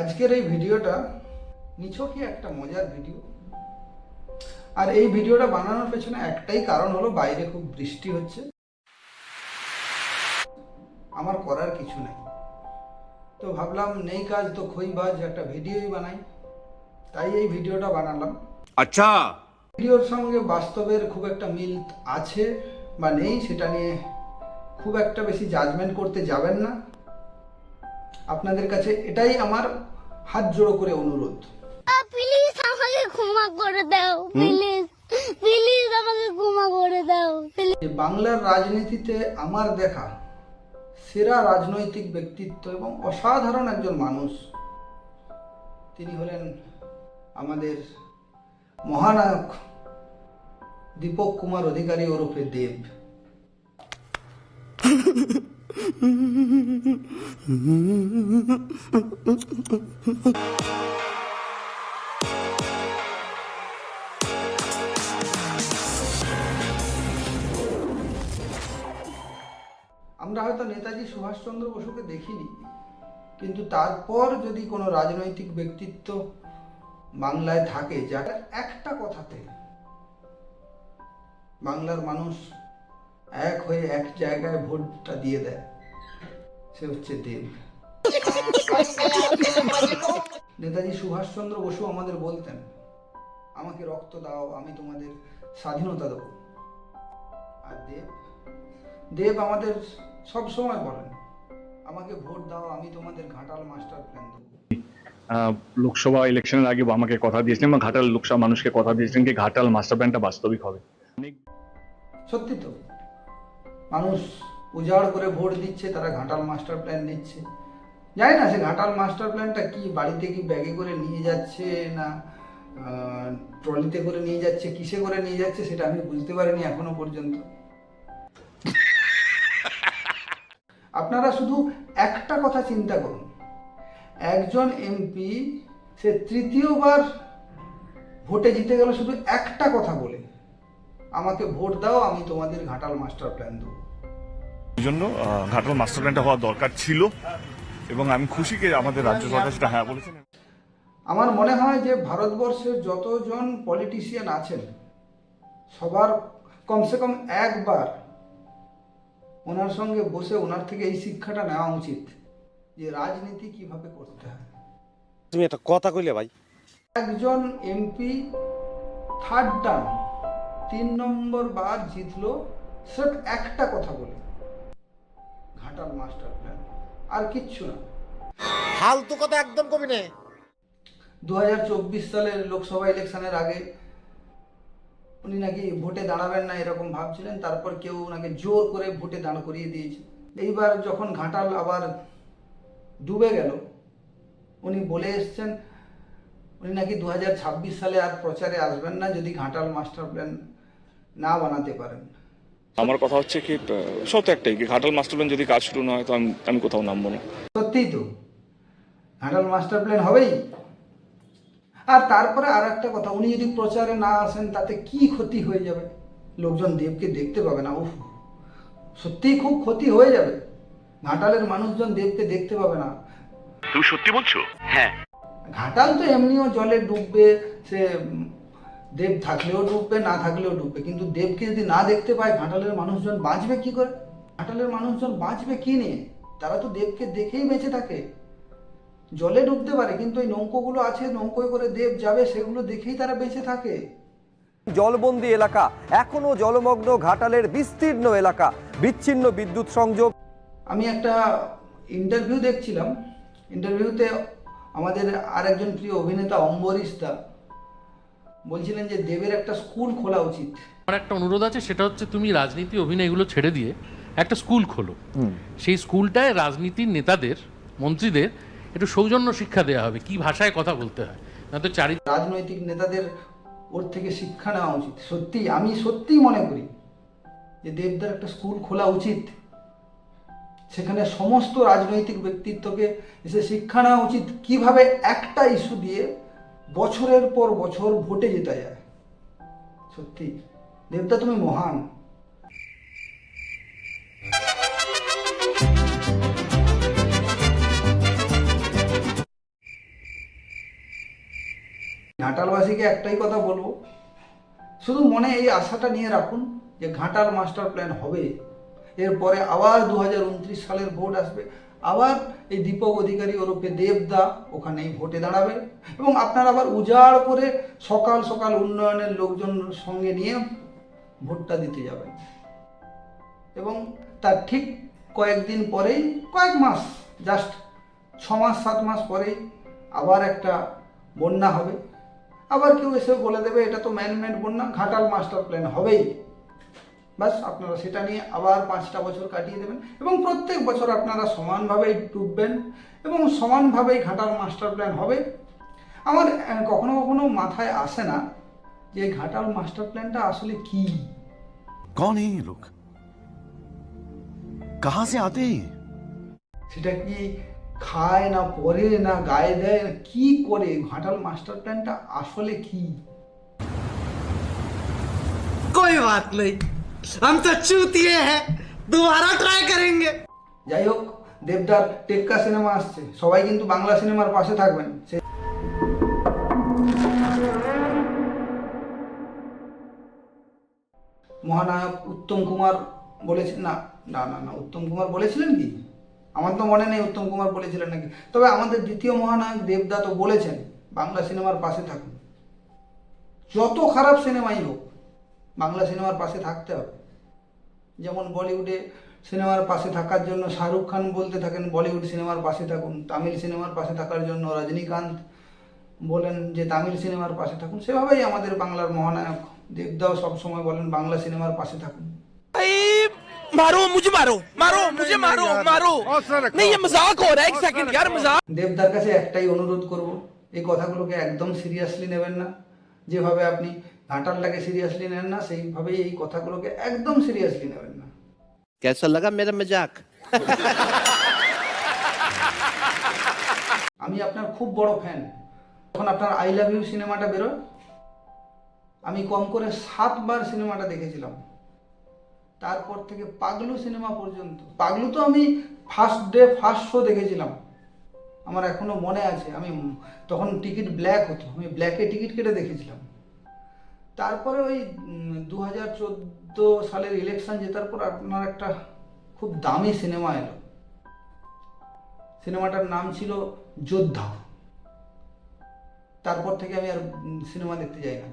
আজকের এই ভিডিওটা নিছকই একটা মজার ভিডিও। আর এই ভিডিওটা বানানোর পেছনে একটাই কারণ হলো বাইরে খুব বৃষ্টি হচ্ছে। আমার করার কিছু নাই। তো ভাবলাম নেই কাজ তো খই বাজ একটা ভিডিওই বানাই। তাই এই ভিডিওটা বানালাম। আচ্ছা। ভিডিওর সঙ্গে বাস্তবের খুব একটা মিল আছে বা নেই সেটা নিয়ে খুব একটা বেশি জাজমেন্ট করতে যাবেন না। আপনাদের কাছে এটাই আমার হাত জোড়ো করে অনুরোধ। প্লিজ আমাকে ক্ষমা করে দাও প্লিজ প্লিজ আমাকে ক্ষমা করে দাও বাংলার রাজনীতিতে আমার দেখা সেরা রাজনৈতিক ব্যক্তিত্ব এবং অসাধারণ একজন মানুষ। তিনি হলেন আমাদের মহানায়ক দীপক কুমার অধিকারী ওরফে দেব। আমরা হয়তো নেতাজি সুভাষচন্দ্র বসুকে দেখিনি, কিন্তু তারপর যদি কোনো রাজনৈতিক ব্যক্তিত্ব বাংলায় থাকে, যার একটা কথাতে বাংলার মানুষ এক হয়ে এক জায়গায় ভোটটা দিয়ে দেয় সে হচ্ছে দেব। নেতাজি সুভাষচন্দ্র বসু আমাদের বলতেন আমাকে রক্ত দাও আমি তোমাদের স্বাধীনতা দেবো। আর দেব? দেব আমাদের সব সময় বলেন আমাকে ভোট দাও আমি তোমাদের ঘাটাল মাস্টার প্ল্যান দেবো। লোকসভা ইলেকশনের আগে আমাকে কথা দিয়েছিলেন বা ঘাটাল লোকসভা মানুষকে কথা দিয়েছিলেন কি ঘাটাল মাস্টার প্ল্যানটা বাস্তবিক হবে? সত্যি তো মানুষ উজাড় করে ভোট দিচ্ছে, তারা ঘাটাল মাস্টার প্ল্যান নিচ্ছে। জানি না, সে ঘাটাল মাস্টার প্ল্যানটা কি? বাড়িতে কি ব্যাগে করে নিয়ে যাচ্ছে না ট্রলিতে করে নিয়ে যাচ্ছে, কিসে করে নিয়ে যাচ্ছে সেটা আমি বুঝতে পারিনি এখনও পর্যন্ত। আপনারা শুধু একটা কথা চিন্তা করুন। একজন এমপি সে তৃতীয়বার ভোটে জিতে গেল শুধু একটা কথা বলে। আমাকে ভোট দাও, আমি তোমাদের ঘাটাল মাস্টার প্ল্যান দেবো। এই জন্য ঘাটাল মাস্টার প্ল্যানটা হওয়া দরকার ছিল। এবং আমি খুশি যে আমাদের রাজ্য সরকার সেটা হ্যাঁ বলেছেন আমার মনে হয় যে ভারতবর্ষের যতজন পলিটিশিয়ান আছেন সবার কমসে কম একবার ওনার সঙ্গে বসে ওনার থেকে এই শিক্ষাটা নেওয়া উচিত যে রাজনীতি কীভাবে করতে হয়। তুমি একটা কথা কইলে ভাই। একজন এমপি থার্ড টার্ম তিন নম্বর বার জিতলো স্রেফ একটা কথা বলে। আর কিচ্ছু না। ফালতু কথা একদম কবি নে। দু সালের লোকসভা ইলেকশনের আগে উনি নাকি ভোটে দাঁড়াবেন না এরকম ভাবছিলেন তারপর কেউ ওনাকে জোর করে ভোটে দাঁড় করিয়ে দিয়েছে। এইবার যখন ঘাটাল আবার ডুবে গেল উনি বলে এসছেন উনি নাকি দু হাজার ছাব্বিশ সালে আর প্রচারে আসবেন না যদি ঘাটাল মাস্টার প্ল্যান না বানাতে পারেন। আমার কথা হচ্ছে কি সত্য একটাই কি ঘাটাল মাস্টার প্ল্যান যদি কাজ শুরু না হয় তো আমি আমি কোথাও নামবো না। সত্যিই তো। ঘাটাল মাস্টার প্ল্যান হবেই। আর তারপরে আর একটা কথা উনি যদি প্রচারে না আসেন তাতে কি ক্ষতি হয়ে যাবে? লোকজন দেবকে দেখতে পাবে না উফ। সত্যিই খুব ক্ষতি হয়ে যাবে। ঘাটালের মানুষজন দেবকে দেখতে পাবে না। তুমি সত্যি বলছো? হ্যাঁ। ঘাটাল তো এমনিও জলে ডুববে সে দেব থাকলেও ডুববে না থাকলেও ডুববে। কিন্তু দেবকে যদি না দেখতে পায় ঘাটালের মানুষজন বাঁচবে কি করে? ঘাটালের মানুষজন বাঁচবে কি নিয়ে? তারা তো দেবকে দেখেই বেঁচে থাকে। জলে ডুবতে পারে কিন্তু ওই নৌকোগুলো আছে নৌকোয় করে দেব যাবে সেগুলো দেখেই তারা বেঁচে থাকে। জলবন্দি এলাকা এখনও জলমগ্ন ঘাটালের বিস্তীর্ণ এলাকা। বিচ্ছিন্ন বিদ্যুৎ সংযোগ। আমি একটা ইন্টারভিউ দেখছিলাম। ইন্টারভিউতে আমাদের আরেকজন প্রিয় অভিনেতা অম্বরীশ দা। বলছিলেন যে দেবের একটা স্কুল খোলা উচিত। আমার একটা অনুরোধ আছে সেটা হচ্ছে তুমি রাজনীতি অভিনয়গুলো ছেড়ে দিয়ে একটা স্কুল খোলো। সেই স্কুলটায় রাজনীতির নেতাদের মন্ত্রীদের একটু সৌজন্য শিক্ষা দেওয়া হবে কি ভাষায় কথা বলতে হয়। না তো চারি রাজনৈতিক নেতাদের ওর থেকে শিক্ষা নেওয়া উচিত। সত্যি আমি সত্যিই মনে করি যে দেবদার একটা স্কুল খোলা উচিত। সেখানে সমস্ত রাজনৈতিক ব্যক্তিত্বকে এসে শিক্ষা নেওয়া উচিত। কীভাবে একটা ইস্যু দিয়ে বছরের পর বছর ভোটে জেতা যায়। সত্যি। দেবদা, তুমি মহান। ঘাটালবাসীকে একটাই কথা বলব। শুধু মনে এই আশাটা নিয়ে রাখুন যে ঘাটাল মাস্টার প্ল্যান হবে। এরপরে আবার দু হাজার উনত্রিশ সালের ভোট আসবে। আবার এই দীপক অধিকারী ওরফে দেবদা ওখানেই ভোটে দাঁড়াবে। এবং আপনারা আবার উজাড় করে সকাল সকাল উন্নয়নের লোকজন সঙ্গে নিয়ে ভোটটা দিতে যাবেন। এবং তার ঠিক কয়েকদিন পরেই, কয়েক মাস জাস্ট ছ মাস, সাত মাস পরেই আবার একটা বন্যা হবে। আবার কেউ এসে বলে দেবে, এটা তো ম্যানমেড বন্যা, ঘাটাল মাস্টার প্ল্যান হবেই। বাস আপনারা সেটা নিয়ে আবার পাঁচটা বছর কাটিয়ে দেবেন এবং প্রত্যেক বছর আপনারা সমানভাবেই ডুববেন এবং সমানভাবেই ঘাটাল মাস্টার প্ল্যান হবে আমার আহ, কখনো কখনো মাথায় আসে না যে এই ঘাটাল মাস্টার প্ল্যানটা আসলে কী कौन है ये लोग कहां से आते हैं ये? সেটা কি খায় না পরে না গায়ে দেয় না কি করে ঘাটাল মাস্টার প্ল্যানটা আসলে কি कोई बात नहीं हम तो चूतिए हैं दोबारा ट्राई करेंगे যাই হোক দেবদার টেক্কা সিনেমা আসছে সবাই কিন্তু বাংলা সিনেমার পাশে থাকবেন সে মহানায়ক উত্তম কুমার বলেছেন না না না না উত্তম কুমার বলেছিলেন কি আমার তো মনে নেই উত্তম কুমার বলেছিলেন নাকি তবে আমাদের দ্বিতীয় মহানায়ক দেবদা তো বলেছেন বাংলা সিনেমার পাশে থাকুন যত খারাপ সিনেমাই হোক বাংলা সিনেমার পাশে থাকতে হবে যেমন বলিউডে সিনেমার পাশে থাকার জন্য শাহরুখ খান বলতে থাকেন বলিউড সিনেমার পাশে থাকুন তামিল সিনেমার পাশে থাকার জন্য রজনীকান্ত বলেন যে তামিল সিনেমার পাশে থাকুন সেভাবেই আমাদের বাংলার মহানায়ক দেবদাও সবসময় বলেন বাংলা সিনেমার পাশে থাকুন मारो मुझे मारो मारो मुझे मारो मारो नहीं ये मजाक हो रहा है एक सेकंड यार मजाक দেবদার কাছে একটাই অনুরোধ করব এই কথাগুলোকে একদম সিরিয়াসলি নেবেন না যেভাবে আপনি নাটালটাকে সিরিয়াসলি নেন না সেইভাবেই এই কথাগুলোকে একদম সিরিয়াসলি নেবেন না। কেসা লাগা মেরা মজাক? আমি আপনার খুব বড় ফ্যান যখন আপনার আই লাভ ইউ সিনেমাটা বেরোয় আমি কম করে সাতবার সিনেমাটা দেখেছিলাম। তারপর থেকে পাগলু সিনেমা পর্যন্ত। পাগলু তো আমি ফার্স্ট ডে ফার্স্ট শো দেখেছিলাম। আমার এখনও মনে আছে আমি তখন টিকিট ব্ল্যাক হতো। আমি ব্ল্যাকে টিকিট কেটে দেখেছিলাম। তারপরে ওই দু হাজার চোদ্দ সালের ইলেকশন জেতার পর আপনার একটা খুব দামি সিনেমা এলো। সিনেমাটার নাম ছিল যোদ্ধা। তারপর থেকে আমি আর সিনেমা দেখতে যাই না।